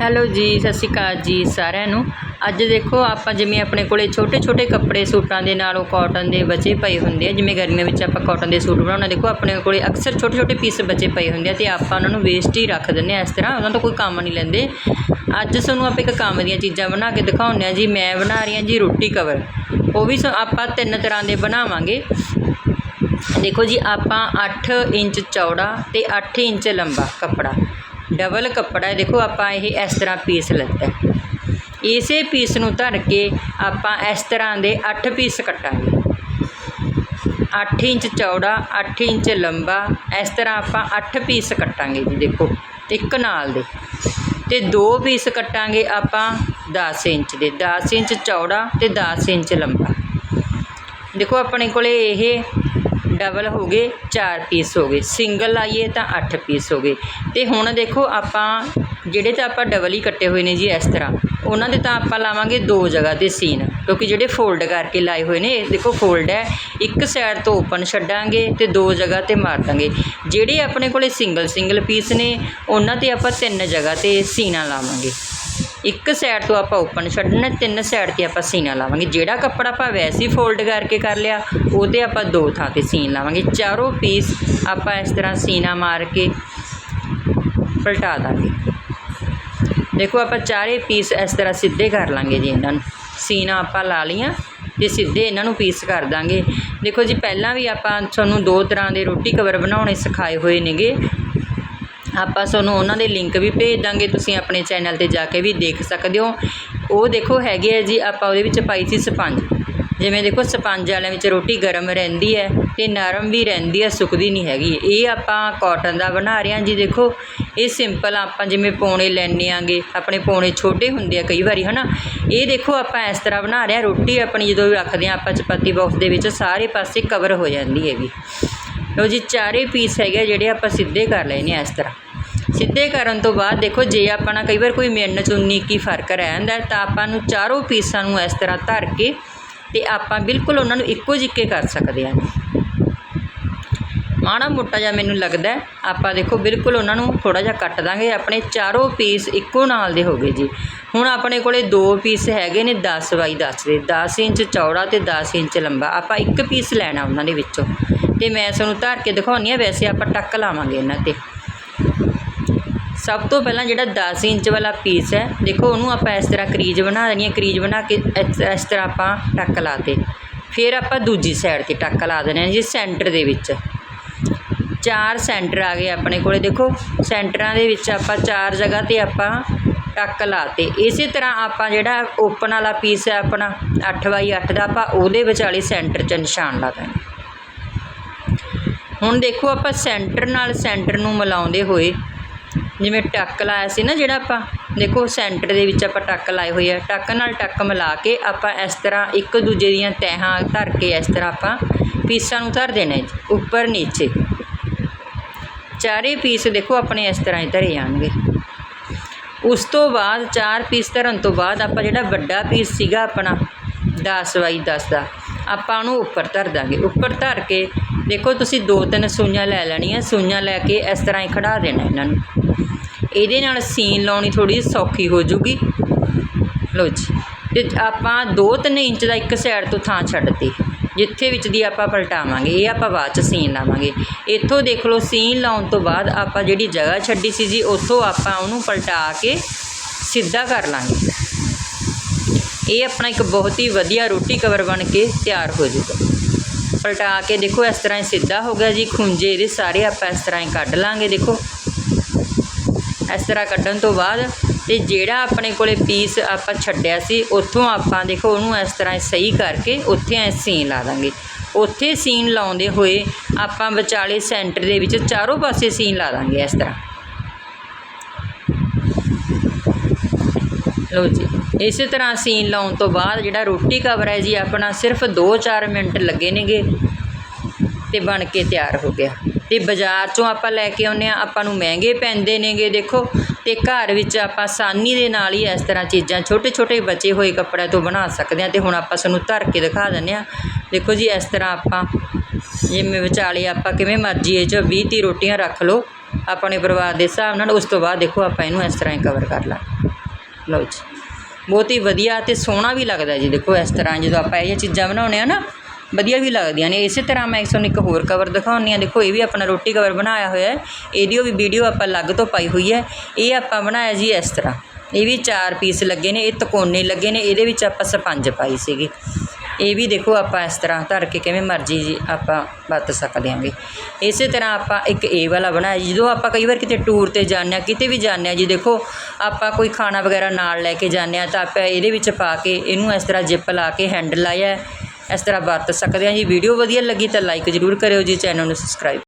Hello ਜੀ, ਸਤਿ ਸ਼੍ਰੀ ਅਕਾਲ ਜੀ ਸਾਰਿਆਂ ਨੂੰ। ਅੱਜ ਦੇਖੋ, ਆਪਾਂ ਜਿਵੇਂ ਆਪਣੇ ਕੋਲੇ ਛੋਟੇ ਛੋਟੇ ਕੱਪੜੇ ਸੂਟਾਂ ਦੇ ਨਾਲੋਂ ਉਹ ਕਾਟਨ ਦੇ ਬਚੇ ਪਏ ਹੁੰਦੇ ਆ। ਜਿਵੇਂ ਗਰਮੀਆਂ ਵਿੱਚ ਆਪਾਂ ਕਾਟਨ ਦੇ ਸੂਟ ਬਣਾਉਣਾ ਦੇਖੋ, ਆਪਣੇ ਕੋਲੇ ਅਕਸਰ ਛੋਟੇ ਛੋਟੇ ਪੀਸ ਬਚੇ ਪਏ ਹੁੰਦੇ ਆ ਤੇ ਆਪਾਂ ਉਹਨਾਂ ਨੂੰ ਵੇਸਟ ਹੀ ਰੱਖ ਦਿੰਦੇ ਆ ਇਸ ਤਰ੍ਹਾਂ। ਉਹਨਾਂ ਤੋਂ ਕੋਈ ਕੰਮ ਨਹੀਂ ਲੈਂਦੇ। ਅੱਜ ਤੁਹਾਨੂੰ ਆਪਾਂ ਇੱਕ ਕੰਮ ਦੀਆਂ ਚੀਜ਼ਾਂ ਬਣਾ ਕੇ ਦਿਖਾਉਂਦੇ ਆ ਜੀ। ਮੈਂ ਬਣਾ ਰਹੀ ਹਾਂ ਜੀ ਰੋਟੀ ਕਵਰ ਉਹ ਵੀ ਸ- ਆਪਾਂ ਤਿੰਨ ਤਰ੍ਹਾਂ ਦੇ ਬਣਾਵਾਂਗੇ। ਦੇਖੋ ਜੀ, ਆਪਾਂ 8 ਇੰਚ ਚੌੜਾ ਤੇ 8 ਇੰਚ ਲੰਬਾ ਕੱਪੜਾ। ਡਬਲ ਕੱਪੜਾ ਦੇਖੋ, ਆਪਾਂ ਇਹ ਇਸ ਤਰ੍ਹਾਂ ਪੀਸ ਲਿੱਤਾ ਇਸੇ ਪੀਸ ਨੂੰ ਧਰ ਕੇ ਆਪਾਂ ਇਸ ਤਰ੍ਹਾਂ ਦੇ 8 ਪੀਸ ਕੱਟਾਂਗੇ। 8 ਇੰਚ ਚੌੜਾ 8 ਇੰਚ ਲੰਬਾ, ਇਸ ਤਰ੍ਹਾਂ ਆਪਾਂ 8 ਪੀਸ ਕੱਟਾਂਗੇ ਜੀ, ਦੇਖੋ, ਇੱਕ ਨਾਲ ਦੇ। ਤੇ ਦੋ ਪੀਸ ਕੱਟਾਂਗੇ ਆਪਾਂ 10 ਇੰਚ ਦੇ। 10 ਇੰਚ ਚੌੜਾ ਤੇ 10 ਇੰਚ ਲੰਬਾ। ਦੇਖੋ, ਆਪਣੇ ਕੋਲੇ ਇਹ ਡਬਲ ਹੋ ਗਏ 4 ਪੀਸ ਹੋ ਗਏ। ਸਿੰਗਲ ਲਾਈਏ ਤਾਂ 8 ਪੀਸ ਹੋ ਗਏ। ਤੇ ਹੁਣ ਦੇਖੋ ਆਪਾਂ, ਜਿਹੜੇ ਤਾਂ ਆਪਾਂ ਡਬਲ ਹੀ ਕੱਟੇ ਹੋਏ ਨੇ ਜੀ ਇਸ ਤਰ੍ਹਾਂ, ਉਹਨਾਂ ਦੇ ਤਾਂ ਆਪਾਂ ਲਾਵਾਂਗੇ ਦੋ ਜਗ੍ਹਾ ਤੇ ਸੀਨ, ਕਿਉਂਕਿ ਜਿਹੜੇ ਫੋਲਡ ਕਰਕੇ ਲਾਏ ਹੋਏ ਨੇ, ਇਹ ਦੇਖੋ ਫੋਲਡ ਹੈ। ਇੱਕ ਸਾਈਡ ਤੋਂ ਓਪਨ ਛੱਡਾਂਗੇ ਤੇ ਦੋ ਜਗ੍ਹਾ ਤੇ ਮਾਰ ਦਾਂਗੇ। ਜਿਹੜੇ ਆਪਣੇ ਕੋਲੇ ਸਿੰਗਲ ਸਿੰਗਲ ਪੀਸ ਨੇ, ਉਹਨਾਂ ਤੇ ਆਪਾਂ ਤਿੰਨ ਜਗ੍ਹਾ ਤੇ ਸੀਨਾ ਲਾਵਾਂਗੇ। ਇੱਕ ਸਾਈਡ ਤੋਂ ਆਪਾਂ ਓਪਨ ਛੱਡਣਾ, ਤਿੰਨ ਸਾਈਡ ਤੇ ਆਪਾਂ ਸੀਨਾ ਲਾਵਾਂਗੇ। ਜਿਹੜਾ ਕੱਪੜਾ ਆਪਾਂ ਵੈਸੇ ਫੋਲਡ ਕਰਕੇ ਕਰ ਲਿਆ, ਉਹਦੇ ਆਪਾਂ ਦੋ ਥਾਂ ਤੇ ਸੀਨ ਲਾਵਾਂਗੇ। ਚਾਰੋਂ ਪੀਸ ਆਪਾਂ ਇਸ ਤਰ੍ਹਾਂ ਸੀਨਾ ਮਾਰ ਕੇ ਪਲਟਾ ਦਾਂਗੇ। ਦੇਖੋ, ਆਪਾਂ ਚਾਰੇ ਪੀਸ ਇਸ ਤਰ੍ਹਾਂ ਸਿੱਧੇ ਕਰ ਲਾਂਗੇ ਜੀ ਇਹਨਾਂ ਨੂੰ। ਸੀਨਾ ਆਪਾਂ ਲਾ ਲੀਆਂ ਤੇ ਸਿੱਧੇ ਇਹਨਾਂ ਨੂੰ ਪੀਸ ਕਰ ਦਾਂਗੇ। ਦੇਖੋ ਜੀ, ਪਹਿਲਾਂ ਵੀ ਆਪਾਂ ਤੁਹਾਨੂੰ ਦੋ ਤਰ੍ਹਾਂ ਦੇ ਰੋਟੀ ਕਵਰ ਬਣਾਉਣੇ ਸਿਖਾਏ ਹੋਏ ਨੇਗੇ। ਆਪਾਂ ਤੁਹਾਨੂੰ ਉਹਨਾਂ ਦੇ ਲਿੰਕ ਵੀ ਭੇਜ ਦਾਂਗੇ ਤੁਸੀਂ ਆਪਣੇ ਚੈਨਲ ਤੇ ਜਾ ਕੇ ਵੀ ਦੇਖ ਸਕਦੇ ਹੋ। ਉਹ ਦੇਖੋ ਹੈਗੇ ਆ ਜੀ, ਆਪਾਂ ਉਹਦੇ ਵਿੱਚ ਪਾਈ ਸੀ ਸਪੰਜ। ਜਿਵੇਂ ਦੇਖੋ, ਸਪੰਜ ਵਾਲਿਆਂ ਵਿੱਚ ਰੋਟੀ ਗਰਮ ਰਹਿੰਦੀ ਹੈ ਤੇ ਨਰਮ ਵੀ ਰਹਿੰਦੀ ਹੈ, ਸੁੱਕਦੀ ਨਹੀਂ ਹੈਗੀ। ਇਹ ਆਪਾਂ ਕਾਟਨ ਦਾ ਬਣਾ ਰਹੇ ਹਾਂ ਜੀ, ਦੇਖੋ। ਇਹ ਸਿੰਪਲ ਆਪਾਂ ਜਿਵੇਂ ਪੌਣੇ ਲੈਣੇ ਆਂਗੇ, ਆਪਣੇ ਪੌਣੇ ਛੋਟੇ ਹੁੰਦੇ ਆ ਕਈ ਵਾਰੀ, ਹਨਾ। ਇਹ ਦੇਖੋ, ਆਪਾਂ ਇਸ ਤਰ੍ਹਾਂ ਬਣਾ ਰਹੇ ਹਾਂ, ਰੋਟੀ ਆਪਣੀ ਜਦੋਂ ਰੱਖਦੇ ਹਾਂ, ਆਪਾਂ ਚਪਾਤੀ ਬਾਕਸ ਦੇ ਵਿੱਚ ਸਾਰੇ ਪਾਸੇ ਕਵਰ ਹੋ ਜਾਂਦੀ ਹੈਗੀ। ਲਓ ਜੀ, ਚਾਰੇ ਪੀਸ ਹੈਗੇ ਆ ਜਿਹੜੇ ਆਪਾਂ ਸਿੱਧੇ ਕਰ ਲਏ ਨੇ ਇਸ ਤਰ੍ਹਾਂ। ਸਿੱਧੇ ਕਰਨ ਤੋਂ ਬਾਅਦ ਦੇਖੋ, ਜੇ ਆਪਾਂ ਨਾਲ ਕਈ ਵਾਰ ਕੋਈ ਮਿੰਨ ਚੁੰਨੀ ਕੀ ਫ਼ਰਕ ਰਹਿ ਜਾਂਦਾ ਤਾਂ ਆਪਾਂ ਨੂੰ ਚਾਰੋਂ ਪੀਸਾਂ ਨੂੰ ਇਸ ਤਰ੍ਹਾਂ ਧਰ ਕੇ ਤੇ ਆਪਾਂ ਬਿਲਕੁਲ ਉਹਨਾਂ ਨੂੰ ਇੱਕੋ ਜਿੱਕੇ ਕਰ ਸਕਦੇ ਹਾਂ। ਮਾੜਾ ਮੋਟਾ ਜਿਹਾ ਮੈਨੂੰ ਲੱਗਦਾ ਆਪਾਂ ਦੇਖੋ, ਬਿਲਕੁਲ ਉਹਨਾਂ ਨੂੰ ਥੋੜਾ ਜਿਹਾ ਕੱਟ ਦਾਂਗੇ, ਆਪਣੇ ਚਾਰੋਂ ਪੀਸ ਇੱਕੋ ਨਾਲ ਦੇ ਹੋ ਗਏ ਜੀ। ਹੁਣ ਆਪਣੇ ਕੋਲੇ ਦੋ ਪੀਸ ਹੈਗੇ ਨੇ 10 ਬਾਈ 10 ਦੇ 10 ਇੰਚ ਚੌੜਾ ਤੇ 10 ਇੰਚ ਲੰਬਾ, ਆਪਾਂ ਇੱਕ ਪੀਸ ਲੈਣਾ ਉਹਨਾਂ ਦੇ ਵਿੱਚੋਂ। ਤੇ ਮੈਂ ਤੁਹਾਨੂੰ ਧਰ ਕੇ ਦਿਖਾਉਣੀ ਆ, ਵੈਸੇ ਆਪਾਂ ਟੱਕ ਲਾਵਾਂਗੇ ਇਹਨਾਂ ਤੇ। ਸਭ ਤੋਂ ਪਹਿਲਾਂ ਜਿਹੜਾ 10 ਇੰਚ ਵਾਲਾ ਪੀਸ ਹੈ, ਦੇਖੋ ਉਹਨੂੰ ਆਪਾਂ ਇਸ ਤਰ੍ਹਾਂ ਕਰੀਜ਼ ਬਣਾ ਦੇਣੀ ਹੈ ਕਰੀਜ਼ ਬਣਾ ਕੇ ਇਸ ਇਸ ਤਰ੍ਹਾਂ ਆਪਾਂ ਟੱਕ ਲਾਤੇ ਫਿਰ ਆਪਾਂ ਦੂਜੀ ਸਾਈਡ ਤੇ ਟੱਕ ਲਾ ਦੇਣੇ ਜੀ ਸੈਂਟਰ ਦੇ ਵਿੱਚ। ਚਾਰ ਸੈਂਟਰ ਆ ਗਏ ਆਪਣੇ ਕੋਲੇ, ਦੇਖੋ ਸੈਂਟਰਾਂ ਦੇ ਵਿੱਚ ਆਪਾਂ ਚਾਰ ਜਗ੍ਹਾ ਤੇ ਆਪਾਂ ਟੱਕ ਲਾਤੇ ਇਸੇ ਤਰ੍ਹਾਂ ਆਪਾਂ ਜਿਹੜਾ ਓਪਨ ਵਾਲਾ ਪੀਸ ਹੈ ਆਪਣਾ 8x8 ਦਾ ਆਪਾਂ ਉਹਦੇ ਵਿਚਾਲੇ ਸੈਂਟਰ 'ਚ ਨਿਸ਼ਾਨ ਲਾ ਦੇਣਾ। ਹੁਣ ਦੇਖੋ ਆਪਾਂ ਸੈਂਟਰ ਨਾਲ ਸੈਂਟਰ ਨੂੰ ਮਿਲਾਉਂਦੇ ਹੋਏ, ਜਿਵੇਂ ਟੱਕ ਲਾਇਆ ਸੀ ਨਾ ਜਿਹੜਾ ਆਪਾਂ, ਦੇਖੋ ਸੈਂਟਰ ਦੇ ਵਿੱਚ ਆਪਾਂ ਟੱਕ ਲਾਏ ਹੋਏ ਆ, ਟੱਕ ਨਾਲ ਟੱਕ ਮਿਲਾ ਕੇ ਆਪਾਂ ਇਸ ਤਰ੍ਹਾਂ ਇੱਕ ਦੂਜੇ ਦੀਆਂ ਤਹਿਾਂ ਧਰ ਕੇ ਇਸ ਤਰ੍ਹਾਂ ਆਪਾਂ ਪੀਸਾਂ ਨੂੰ ਧਰ ਦੇਣਾ ਜੀ ਉੱਪਰ ਨੀਚੇ। ਚਾਰੇ ਪੀਸ ਦੇਖੋ ਆਪਣੇ ਇਸ ਤਰ੍ਹਾਂ ਹੀ ਧਰੇ ਜਾਣਗੇ। ਉਸ ਤੋਂ ਬਾਅਦ ਚਾਰ ਪੀਸ ਧਰਨ ਤੋਂ ਬਾਅਦ ਆਪਾਂ ਜਿਹੜਾ ਵੱਡਾ ਪੀਸ ਸੀਗਾ ਆਪਣਾ 10 ਬਾਈ 10 ਦਾ, ਆਪਾਂ ਉਹਨੂੰ ਉੱਪਰ ਧਰ ਦਾਂਗੇ। ਉੱਪਰ ਧਰ ਕੇ ਦੇਖੋ, ਤੁਸੀਂ ਦੋ ਤਿੰਨ ਸੂਈਆਂ ਲੈ ਲੈਣੀਆਂ, ਸੂਈਆਂ ਲੈ ਕੇ ਇਸ ਤਰ੍ਹਾਂ ਹੀ ਖੜਾ ਦੇਣਾ ਇਹਨਾਂ ਨੂੰ। ਇਹਦੇ ਨਾਲ ਸੀਨ ਲਾਉਣੀ ਥੋੜੀ ਸੌਖੀ ਹੋ ਜੂਗੀ। ਲਓ ਜੀ। ਤੇ ਆਪਾਂ 2-3 ਇੰਚ ਦਾ ਇੱਕ ਸਾਈਡ ਤੋਂ ਥਾਂ ਛੱਡਤੀ। ਜਿੱਥੇ ਵਿੱਚ ਦੀ ਆਪਾਂ ਪਲਟਾਵਾਂਗੇ, ਇਹ ਆਪਾਂ ਬਾਅਦ ਚ ਸੀਨ ਲਾਵਾਂਗੇ। ਇੱਥੋਂ ਦੇਖ ਲਓ, ਸੀਨ ਲਾਉਣ ਤੋਂ ਬਾਅਦ ਆਪਾਂ ਜਿਹੜੀ ਜਗ੍ਹਾ ਛੱਡੀ ਸੀ ਜੀ, ਉੱਥੋਂ ਆਪਾਂ ਉਹਨੂੰ ਪਲਟਾ ਕੇ ਸਿੱਧਾ ਕਰ ਲਾਂਗੇ। ਇਹ ਆਪਣਾ ਇੱਕ ਬਹੁਤ ਹੀ ਵਧੀਆ ਰੋਟੀ ਕਵਰ ਬਣ ਕੇ ਤਿਆਰ ਹੋ ਜੂਗਾ। ਪਲਟਾ ਕੇ ਦੇਖੋ, ਇਸ ਤਰ੍ਹਾਂ ਹੀ ਸਿੱਧਾ ਹੋ ਗਿਆ ਜੀ। ਖੁੰਝੇ ਇਹਦੇ ਸਾਰੇ ਆਪਾਂ ਇਸ ਤਰ੍ਹਾਂ ਹੀ ਕੱਢ ਲਾਂਗੇ, ਦੇਖੋ। ਇਸ ਤਰ੍ਹਾਂ ਕੱਢਣ ਤੋਂ ਬਾਅਦ ਤੇ ਜਿਹੜਾ ਆਪਣੇ ਕੋਲੇ ਪੀਸ ਆਪਾਂ ਛੱਡਿਆ ਸੀ, ਉੱਥੋਂ ਆਪਾਂ ਦੇਖੋ, ਉਹਨੂੰ ਇਸ ਤਰ੍ਹਾਂ ਸਹੀ ਕਰਕੇ ਉੱਥੇ ਐ ਸੀਨ ਲਾ ਦਾਂਗੇ। ਉੱਥੇ ਸੀਨ ਲਾਉਂਦੇ ਹੋਏ ਆਪਾਂ ਵਿਚਾਲੇ ਸੈਂਟਰ ਦੇ ਵਿੱਚ ਚਾਰੋਂ ਪਾਸੇ ਸੀਨ ਲਾ ਦਾਂਗੇ ਇਸ ਤਰ੍ਹਾਂ। ਲਓ ਜੀ। ਇਸੇ ਤਰ੍ਹਾਂ ਸੀਨ ਲਾਉਣ ਤੋਂ ਬਾਅਦ ਜਿਹੜਾ ਰੋਟੀ ਕਵਰ ਹੈ ਜੀ, ਆਪਣਾ ਸਿਰਫ 2-4 ਮਿੰਟ ਲੱਗੇ ਨੇਗੇ ਤੇ ਬਣ ਕੇ ਤਿਆਰ ਹੋ ਗਿਆ। ਤੇ ਬਾਜ਼ਾਰ ਚੋਂ ਆਪਾਂ ਲੈ ਕੇ ਆਉਂਦੇ ਆ ਆਪਾਂ ਨੂੰ ਮਹਿੰਗੇ ਪੈਂਦੇ ਨੇਗੇ, ਦੇਖੋ। ਤੇ ਘਰ ਵਿੱਚ ਆਪਾਂ ਆਸਾਨੀ ਦੇ ਨਾਲ ਹੀ ਇਸ ਤਰ੍ਹਾਂ ਚੀਜ਼ਾਂ ਛੋਟੇ ਛੋਟੇ ਬਚੇ ਹੋਏ ਕੱਪੜਿਆਂ ਤੋਂ ਬਣਾ ਸਕਦੇ ਆ ਤੇ ਹੁਣ ਆਪਾਂ ਸਾਨੂੰ ਧਰ ਕੇ ਦਿਖਾ ਦਿੰਦੇ ਆ ਦੇਖੋ ਜੀ, ਇਸ ਤਰ੍ਹਾਂ ਆਪਾਂ ਜਿਵੇਂ ਵਿਚਾਲੇ ਆਪਾਂ ਕਿਵੇਂ ਮਰਜ਼ੀ ਇਹ 'ਚ 20 30 ਰੋਟੀਆਂ ਰੱਖ ਲਓ, ਆਪਣੇ ਪਰਿਵਾਰ ਦੇ ਹਿਸਾਬ ਨਾਲ, ਉਸ ਤੋਂ ਬਾਅਦ ਦੇਖੋ ਆਪਾਂ ਇਹਨੂੰ ਇਸ ਤਰ੍ਹਾਂ ਹੀ ਕਵਰ ਕਰ ਲਾਂਗੇ। ਲਓ ਜੀ। ਬਹੁਤ ਹੀ ਵਧੀਆ ਤੇ ਸੋਹਣਾ ਵੀ ਲੱਗਦਾ ਜੀ। ਦੇਖੋ ਇਸ ਤਰ੍ਹਾਂ ਜਦੋਂ ਆਪਾਂ ਇਹ ਜਿਹੀਆਂ ਚੀਜ਼ਾਂ ਬਣਾਉਂਦੇ ਆ ਨਾ, ਵਧੀਆ ਵੀ ਲੱਗਦੀਆਂ ਨੇ। ਇਸੇ ਤਰ੍ਹਾਂ ਮੈਂ ਤੁਹਾਨੂੰ ਇੱਕ ਹੋਰ ਕਵਰ ਦਿਖਾਉਂਦੀ ਆ ਦੇਖੋ, ਇਹ ਵੀ ਆਪਣਾ ਰੋਟੀ ਕਵਰ ਬਣਾਇਆ ਹੋਇਆ ਹੈ। ਇਹਦੀ ਵੀ ਵੀਡੀਓ ਆਪਾਂ ਅਲੱਗ ਤੋਂ ਪਾਈ ਹੋਈ ਹੈ। ਇਹ ਆਪਾਂ ਬਣਾਇਆ ਜੀ ਇਸ ਤਰ੍ਹਾਂ। ਇਹ ਵੀ ਚਾਰ ਪੀਸ ਲੱਗੇ ਨੇ, ਇਹ ਤਕੋਨੇ ਲੱਗੇ ਨੇ। ਇਹਦੇ ਵਿੱਚ ਆਪਾਂ ਸਪੰਜ ਪਾਈ ਸੀਗੀ। ਇਹ ਵੀ ਦੇਖੋ ਆਪਾਂ ਇਸ ਤਰ੍ਹਾਂ ਧਰ ਕੇ ਕਿਵੇਂ ਮਰਜ਼ੀ ਜੀ ਆਪਾਂ ਵਰਤ ਸਕਦੇ ਹਾਂਗੇ। ਇਸੇ ਤਰ੍ਹਾਂ ਆਪਾਂ ਇੱਕ ਇਹ ਵਾਲਾ ਬਣਾਇਆ ਜਦੋਂ ਆਪਾਂ ਕਈ ਵਾਰ ਕਿਤੇ ਟੂਰ ਤੇ ਜਾਂਦੇ ਹਾਂ, ਕਿਤੇ ਵੀ ਜਾਂਦੇ ਹਾਂ ਜੀ, ਦੇਖੋ ਆਪਾਂ ਕੋਈ ਖਾਣਾ ਵਗੈਰਾ ਨਾਲ ਲੈ ਕੇ ਜਾਂਦੇ ਹਾਂ ਤਾਂ ਆਪਾਂ ਇਹਦੇ ਵਿੱਚ ਪਾ ਕੇ ਇਹਨੂੰ ਇਸ ਤਰ੍ਹਾਂ ਜਿੱਪ ਲਾ ਕੇ ਹੈਂਡਲ ਲਾਇਆ ਇਸ ਤਰ੍ਹਾਂ ਵਰਤ ਸਕਦੇ ਹਾਂ ਜੀ। ਵੀਡੀਓ ਵਧੀਆ ਲੱਗੀ ਤਾਂ ਲਾਈਕ ਜ਼ਰੂਰ ਕਰਿਓ ਜੀ, ਚੈਨਲ ਨੂੰ ਸਬਸਕ੍ਰਾਈਬ